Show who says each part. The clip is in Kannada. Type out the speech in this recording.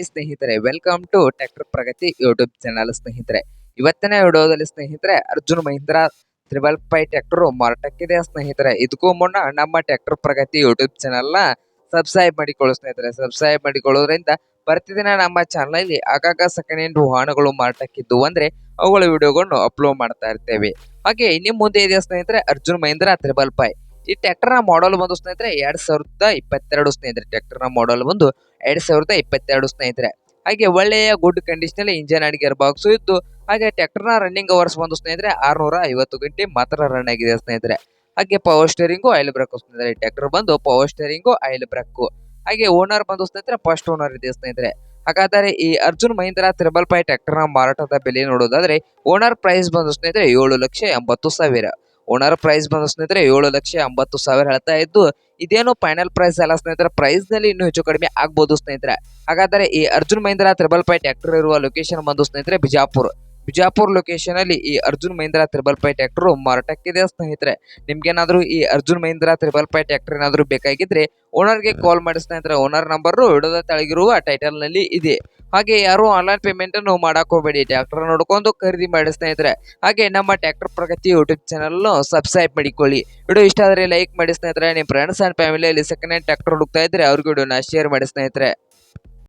Speaker 1: ಸ್ನೇಹಿತರೆ welcome to tractor Pragati YouTube channel ಸ್ನೇಹಿತರೆ. ಇವತ್ತಿನ ವಿಡಿಯೋದಲ್ಲಿ ಸ್ನೇಹಿತರೆ, Arjun Mahindra triple five tractor ಮಾರಾಟಕ್ಕಿದೆ ಸ್ನೇಹಿತರೆ. ಇದಕ್ಕೂ ಮುನ್ನ ನಮ್ಮ ಟ್ರ್ಯಾಕ್ಟರ್ ಪ್ರಗತಿ ಯೂಟ್ಯೂಬ್ ಚಾನಲ್ನ ಸಬ್ಸ್ಕ್ರೈಬ್ ಮಾಡಿಕೊಳ್ಳಿ ಸ್ನೇಹಿತರೆ. ಸಬ್ಸ್ಕ್ರೈಬ್ ಮಾಡಿಕೊಳ್ಳೋದ್ರಿಂದ ಪ್ರತಿದಿನ ನಮ್ಮ ಚಾನಲಲ್ಲಿ ಆಗಾಗ ಸೆಕೆಂಡ್ ಹ್ಯಾಂಡ್ ವಾಹನಗಳು ಮಾರಾಟಕ್ಕಿದ್ದು ಅಂದ್ರೆ ಅವುಗಳ ವಿಡಿಯೋಗಳನ್ನು ಅಪ್ಲೋಡ್ ಮಾಡ್ತಾ ಇರ್ತೇವೆ. ಹಾಗೆ ನಿಮ್ಮ ಮುಂದೆ ಇದೆ ಸ್ನೇಹಿತರೆ, ಅರ್ಜುನ್ ಮಹೀಂದ್ರ ತ್ರಿಬಲ್ ಪೈ ಈ ಟ್ರ್ಯಾಕ್ಟರ್ನ ಮಾಡಲ್ ಬಂದು ಸ್ನೇಹಿತರೆ, ಎರಡ್ ಸಾವಿರದ ಇಪ್ಪತ್ತೆರಡು ಸ್ನೇಹಿತರೆ. ಟ್ರ್ಯಾಕ್ಟರ್ನ ಮಾಡಲ್ ಬಂದು ಎರಡ್ ಸಾವಿರದ ಇಪ್ಪತ್ತೆರಡು ಸ್ನೇಹಿತರೆ. ಹಾಗೆ ಒಳ್ಳೆಯ good condition engine and gear box ಇದ್ದು, ಹಾಗೆ ಟ್ರ್ಯಾಕ್ಟರ್ನ ರನ್ನಿಂಗ್ ಅವರ್ಸ್ ಬಂದು ಸ್ನೇಹಿತರೆ ಆರ್ನೂರ ಐವತ್ತು ಗಂಟೆ ಮಾತ್ರ ರನ್ ಆಗಿದೆ ಸ್ನೇಹಿತರೆ. ಹಾಗೆ ಪವರ್ ಸ್ಟೇರಿಂಗು ಆಯಿಲ್ ಬ್ರೇಕ್ ಸ್ನೇಹಿತರೆ ಟ್ರ್ಯಾಕ್ಟರ್ ಬಂದು ಪವರ್ ಸ್ಟೇರಿಂಗು ಆಯಿಲ್ ಬ್ರೇಕ್ ಹಾಗೆ ಓನರ್ ಬಂದು ಸ್ನೇಹಿತರೆ ಫಸ್ಟ್ ಓನರ್ ಇದೆ ಸ್ನೇಹಿತರೆ. ಹಾಗಾದರೆ ಈ ಅರ್ಜುನ್ ಮಹೀಂದ್ರ ತ್ರಿಬಲ್ ಫೈವ್ನ ಮಾರಾಟದ ಬೆಲೆ ನೋಡೋದಾದ್ರೆ ಓನರ್ ಪ್ರೈಸ್ ಬಂದು ಸ್ನೇಹಿತರೆ ಏಳು ಲಕ್ಷ ಎಂಬತ್ತು ಸಾವಿರ. ಓನರ್ ಪ್ರೈಸ್ ಬಂದ ಸ್ನೇಹಿತರೆ ಏಳು ಲಕ್ಷ ಎಂಬತ್ತು ಸಾವಿರ ಹೇಳ್ತಾ ಇದ್ದು, ಇದೇನು ಫೈನಲ್ ಪ್ರೈಸ್ ಅಲ್ಲ ಸ್ನೇಹಿತರೆ ಪ್ರೈಸ್ನಲ್ಲಿ ಇನ್ನೂ ಹೆಚ್ಚು ಕಡಿಮೆ ಆಗ್ಬೋದು ಸ್ನೇಹಿತರೆ. ಹಾಗಾದರೆ ಈ Arjun Mahindra triple five tractor ಇರುವ ಲೊಕೇಶನ್ ಬಂದು ಸ್ನೇಹಿತರೆ ಬಿಜಾಪುರ್. ಬಿಜಾಪುರ್ ಲೊಕೇಶನ್ ಅಲ್ಲಿ ಈ Arjun Mahindra triple five tractor ಮಾರಾಟಕ್ಕಿದೆ ಸ್ನೇಹಿತರೆ ನಿಮ್ಗೇನಾದ್ರೂ ಈ Arjun Mahindra triple five tractor ಏನಾದ್ರೂ ಬೇಕಾಗಿದ್ರೆ ಓನರ್ಗೆ ಕಾಲ್ ಮಾಡಿ ಸ್ನೇಹಿತರೆ ಓನರ್ ನಂಬರ್ ವಿಡಿಯೋದ ತೆಳಗಿರುವ ಟೈಟಲ್ನಲ್ಲಿ ಇದೆ. ಹಾಗೆ ಯಾರು ಆನ್ಲೈನ್ ಪೇಮೆಂಟ್ ಅನ್ನು ಮಾಡಕ್ ಹೋಗಬೇಡಿ ಟ್ರ್ಯಾಕ್ಟರ್ ನೋಡ್ಕೊಂಡು ಖರೀದಿ ಮಾಡಿ ಸ್ನೇಹಿತರೆ. ಹಾಗೆ ನಮ್ಮ tractor Pragati YouTube channel subscribe ಮಾಡಿಕೊಳ್ಳಿ. ವಿಡಿಯೋ ಇಷ್ಟ ಆದರೆ ಲೈಕ್ ಮಾಡಿ ಸ್ನೇಹಿತರೆ. ನಿಮ್ಮ ಫ್ರೆಂಡ್ಸ್ ಅಂಡ್ ಫ್ಯಾಮಿಲಿಯಲ್ಲಿ ಸೆಕೆಂಡ್ ಹ್ಯಾಂಡ್ ಟ್ರ್ಯಾಕ್ಟರ್ ಹುಡುಕ್ತಾ ಇದ್ರೆ ಅವ್ರಿಗೆ ವಿಡಿಯೋನ ಶೇರ್ ಮಾಡಿ ಸ್ನೇಹಿತರೆ.